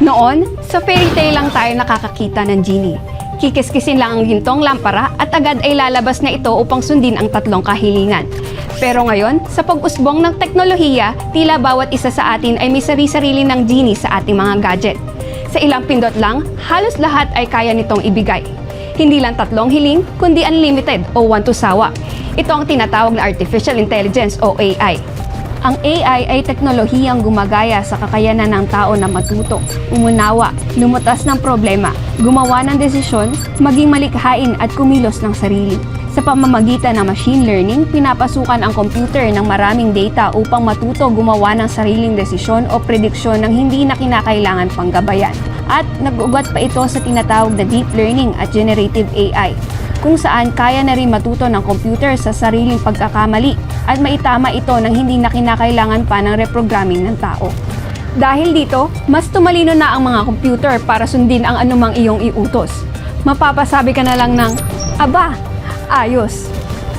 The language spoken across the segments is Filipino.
Noon, sa fairy tale lang tayo nakakakita ng genie. Kikiskisin lang ang gintong lampara at agad ay lalabas na ito upang sundin ang tatlong kahilingan. Pero ngayon, sa pag-usbong ng teknolohiya, tila bawat isa sa atin ay may sari-sarili ng genie sa ating mga gadget. Sa ilang pindot lang, halos lahat ay kaya nitong ibigay. Hindi lang tatlong hiling, kundi unlimited o one to sawa. Ito ang tinatawag na Artificial Intelligence o AI. Ang AI ay teknolohiyang gumagaya sa kakayanan ng tao na matuto, umunawa, lumutas ng problema, gumawa ng desisyon, maging malikhain at kumilos ng sarili. Sa pamamagitan ng machine learning, pinapasukan ang computer ng maraming data upang matuto gumawa ng sariling desisyon o prediksyon ng hindi na kinakailangan pang gabayan. At nag-ugat pa ito sa tinatawag na deep learning at generative AI kung saan kaya na rin matuto ng computer sa sariling pagkakamali at maitama ito ng hindi na kinakailangan pa ng reprogramming ng tao. Dahil dito, mas tumalino na ang mga computer para sundin ang anumang iyong iutos. Mapapasabi ka na lang ng, aba, ayos.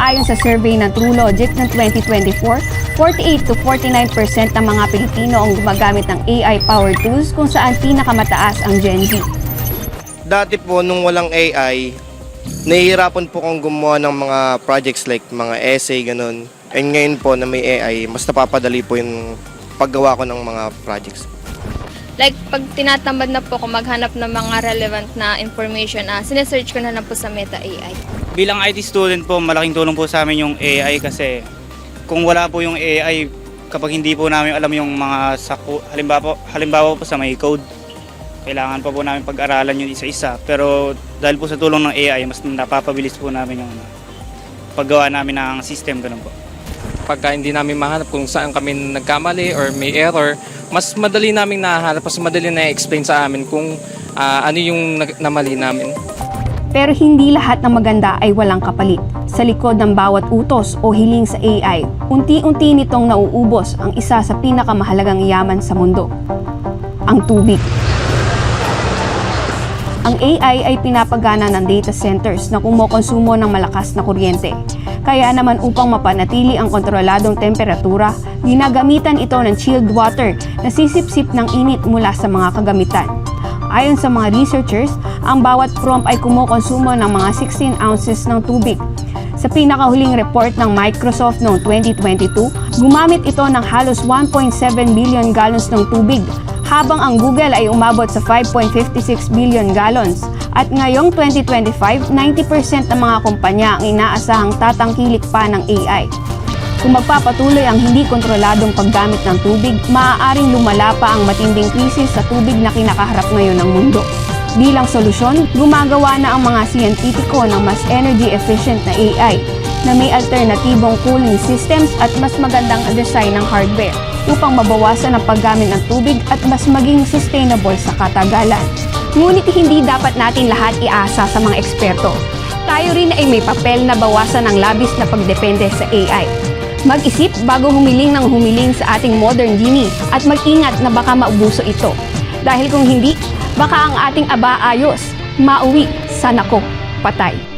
Ayon sa survey ng TrueLogic ng 2024, 48 to 49% ng mga Pilipino ang gumagamit ng AI-powered tools kung saan pinakamataas ang Gen Z. Dati po, nung walang AI, nahihirapan po akong gumawa ng mga projects like mga essay, ganun. And ngayon po na may AI, mas napapadali po yung paggawa ko ng mga projects. Like, pag tinatamad na po ako maghanap ng mga relevant na information, ah, sinesearch ko na lang po sa Meta AI. Bilang IT student po, malaking tulong po sa amin yung AI kasi kung wala po yung AI, kapag hindi po namin alam yung mga saku, halimbawa po, halimbawa po sa may code, kailangan pa po namin pag-aralan yun isa-isa. Pero dahil po sa tulong ng AI, mas napapabilis po namin yung ano, paggawa namin ng system, ganun po. pagka hindi namin mahanap kung saan kami nagkamali or may error, mas madali namin nahanap, mas madali na-explain sa amin kung ah, ano yung namali namin. Pero hindi lahat ng maganda ay walang kapalit. Sa likod ng bawat utos o hiling sa AI, unti-unti nitong nauubos ang isa sa pinakamahalagang yaman sa mundo, ang tubig. Ang AI ay pinapagana ng data centers na kumokonsumo ng malakas na kuryente. Kaya naman upang mapanatili ang kontroladong temperatura, ginagamitan ito ng chilled water na sisipsip ng init mula sa mga kagamitan. Ayon sa mga researchers, ang bawat prompt ay kumukonsumo ng mga 16 ounces ng tubig. Sa pinakahuling report ng Microsoft noong 2022, gumamit ito ng halos 1.7 billion gallons ng tubig, habang ang Google ay umabot sa 5.56 billion gallons. At ngayong 2025, 90% ng mga kumpanya ang inaasahang tatangkilik pa ng AI. Kung magpapatuloy ang hindi kontroladong paggamit ng tubig, maaaring lumala pa ang matinding krisis sa tubig na kinakaharap ngayon ng mundo. Bilang solusyon, gumagawa na ang mga siyentipiko ng mas energy efficient na AI na may alternatibong cooling systems at mas magandang design ng hardware upang mabawasan ang paggamit ng tubig at mas maging sustainable sa katagalan. Ngunit hindi dapat natin lahat iasa sa mga eksperto. Tayo rin ay may papel na bawasan ang labis na pagdepende sa AI. Mag-isip bago humiling ng humiling sa ating modern genie at mag-ingat na baka maubuso ito. Dahil kung hindi, baka ang ating aba ayos, mauwi sa nako, patay.